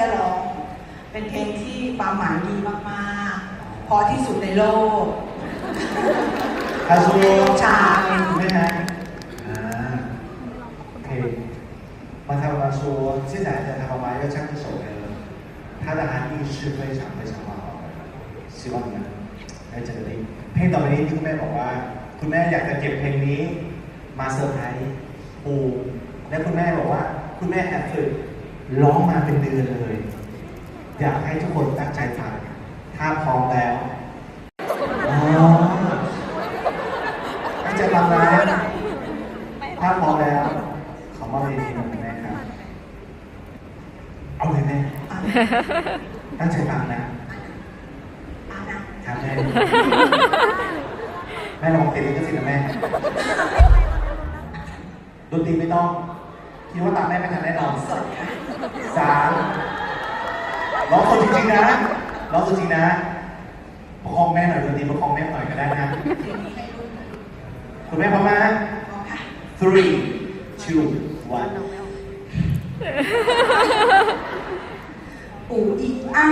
จะร้อง เป็นเพลงที่ความหมายดีมากๆ พอที่สุดในโลก 他说 ใช่ คุณแม่啊可以帮他妈妈说现在的他妈妈要唱这首歌它的含义是非常非常好的希望你们ได้เจอได้เพลงต่อไปนี้ที่คุณแม่บอกว่า คุณแม่อยากจะเก็บเพลงนี้มาเซอร์ไพรส์ปูและคุณแม่บอกว่า คุณแม่แอบฝึก ร้องมาเป็นเดือนเลย อยากให้ทุกคนตั้งใจฟังถ้าพร้อมแล้วอ๋อตั้งใจฟังนะถ้าพร้อมแล้ว ขอมอบเพลงนี้กับคุณแม่ครับเอาเลยแม่ตั้งใจฟังนะครับแม่แม่ลองติดลิขสินะแม่ดนตรีไม่ต้อง คิดว่าตามแม่ไม่ทันแน่นอนสดค่ะสามร้องสดจริงๆนะร้องสดจริงนะประคองแม่หน่อยดนตรีประคองแม่หน่อยก็ได้นะเพลงนี้ให้ลูกนะลูกคุณแม่พร้อมไหมพร้อมค่ะ three two one ปู่อีอา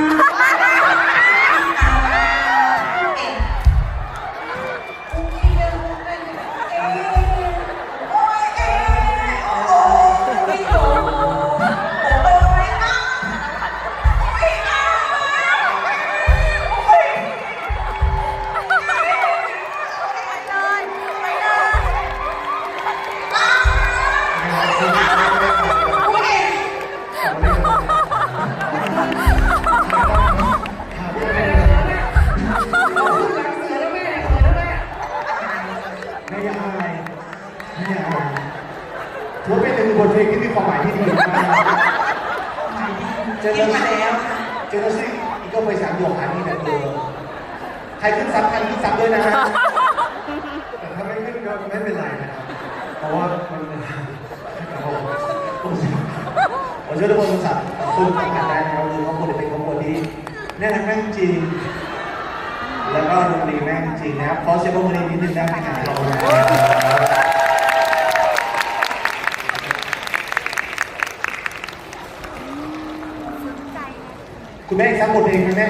ไม่อยากอะไรถือว่าเป็นหนึ่งบทเพลงที่มีความหมายที่ดีมากคิดมาแล้วค่ะเจอแล้วสิอีกก็ไปสามหยกหานี่แบบเดิมใครขึ้นซับใครขึ้นซับด้วยนะฮะแต่ถ้าไม่ขึ้นก็ไม่เป็นไรนะครับเพราะว่ามันครับผมผมผมเชื่อทุกคนสัตว์คุณทำงานได้นะครับคือครอบครัวเป็นครอบครัวที่แน่นแม่งจริงแล้วก็ดนตรีแม่งจริงนะครับขอเสียงปรบมือนิดนึงได้ไหมครับ คุณแม่อีกสักบทเองคุณแม่